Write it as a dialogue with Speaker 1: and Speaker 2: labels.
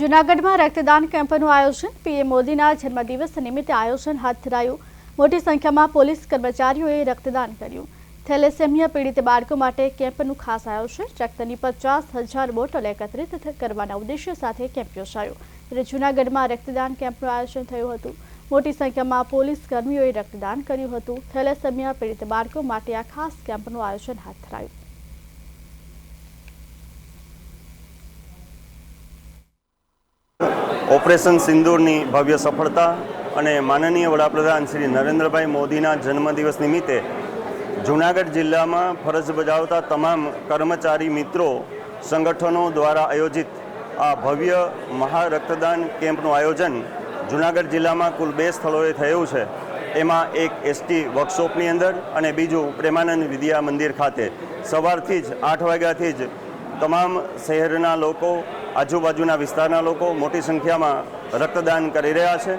Speaker 1: જૂનાગઢમાં રક્તદાન કેમ્પનું આયોજન. પીએમ મોદીના જન્મદિવસ નિમિત્તે આયોજન હાથ ધરાયું. મોટી સંખ્યામાં પોલીસ કર્મચારીઓએ રક્તદાન કર્યું. થેલેસેમિયા પીડિત બાળકો માટે કેમ્પનું ખાસ આયોજન. રક્તની પચાસ હજાર બોટલ એકત્રિત કરવાના ઉદ્દેશ્ય સાથે કેમ્પ યોજાયો. ત્યારે જૂનાગઢમાં રક્તદાન કેમ્પનું આયોજન થયું હતું. મોટી સંખ્યામાં પોલીસ કર્મીઓએ રક્તદાન કર્યું હતું. થેલેસેમિયા પીડિત બાળકો માટે આ ખાસ કેમ્પનું આયોજન હાથ ધરાયું.
Speaker 2: ઓપરેશન સિંદૂરની ભવ્ય સફળતા અને માનનીય વડાપ્રધાન શ્રી નરેન્દ્રભાઈ મોદીના જન્મદિવસ નિમિત્તે જૂનાગઢ જિલ્લામાં ફરજ બજાવતા તમામ કર્મચારી મિત્રો સંગઠનો દ્વારા આયોજિત આ ભવ્ય મહા રક્તદાન કેમ્પનું આયોજન જૂનાગઢ જિલ્લામાં કુલ બે સ્થળોએ થયું છે. એમાં એક એસટી વર્કશોપની અંદર અને બીજું પ્રેમાનંદ વિદ્યા મંદિર ખાતે. સવારથી જ આઠ વાગ્યાથી જ તમામ શહેરના લોકો આજુબાજુના વિસ્તારના લોકો મોટી સંખ્યામાં રક્તદાન કરી રહ્યા છે.